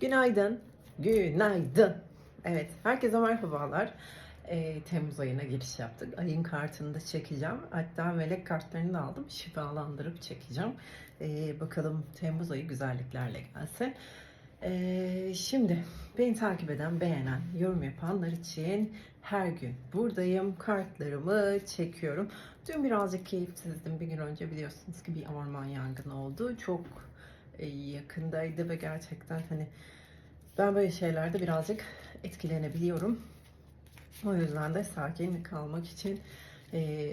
Günaydın. Günaydın. Evet, herkese merhabalar. Ee, Temmuz ayına giriş yaptık. Ayın kartını da çekeceğim. Hatta melek kartlarını da aldım. Şifalandırıp çekeceğim. Ee, bakalım Temmuz ayı güzelliklerle gelsin. Ee, şimdi beni takip eden, beğenen, yorum yapanlar için her gün buradayım. Kartlarımı çekiyorum. Dün birazcık keyifsizdim. Bir gün önce biliyorsunuz ki bir orman yangını oldu. Çok e, yakındaydı ve gerçekten hani ben böyle şeylerde birazcık etkilenebiliyorum. O yüzden de sakin kalmak için e,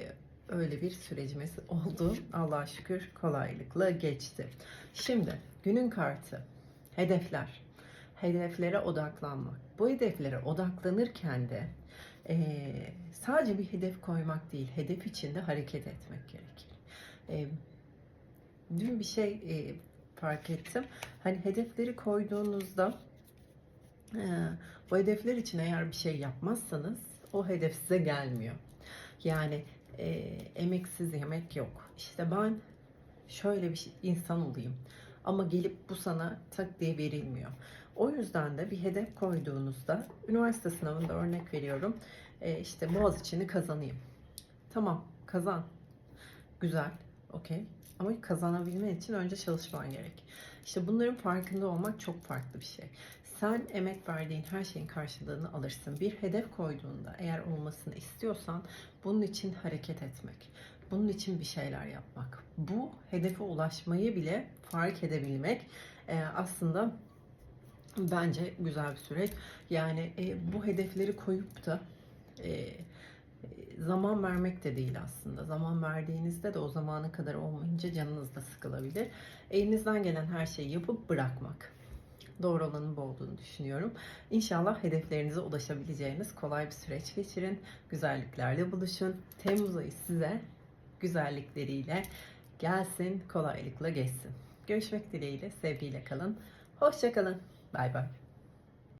öyle bir sürecimiz oldu. Allah'a şükür kolaylıkla geçti. Şimdi günün kartı hedefler. Hedeflere odaklanmak. Bu hedeflere odaklanırken de e, sadece bir hedef koymak değil, hedef içinde hareket etmek gerekir. E, dün bir şey e, fark ettim. Hani hedefleri koyduğunuzda e, bu hedefler için eğer bir şey yapmazsanız o hedef size gelmiyor. Yani e, emeksiz yemek yok. İşte ben şöyle bir şey- insan olayım ama gelip bu sana tak diye verilmiyor. O yüzden de bir hedef koyduğunuzda üniversite sınavında örnek veriyorum. E, işte Boğaziçi'ni kazanayım. Tamam kazan. Güzel. Okey. Ama kazanabilmen için önce çalışman gerek. İşte bunların farkında olmak çok farklı bir şey. Sen emek verdiğin her şeyin karşılığını alırsın. Bir hedef koyduğunda eğer olmasını istiyorsan bunun için hareket etmek. Bunun için bir şeyler yapmak. Bu hedefe ulaşmayı bile fark edebilmek e, aslında bence güzel bir süreç. Yani e, bu hedefleri koyup da e, zaman vermek de değil aslında. Zaman verdiğinizde de o zamana kadar olmayınca canınız da sıkılabilir. Elinizden gelen her şeyi yapıp bırakmak. Doğru olanın bu olduğunu düşünüyorum. İnşallah hedeflerinize ulaşabileceğiniz kolay bir süreç geçirin. Güzelliklerle buluşun. Temmuz ayı size güzellikleriyle gelsin, kolaylıkla geçsin. Görüşmek dileğiyle, sevgiyle kalın. Hoşça kalın. Bay bay.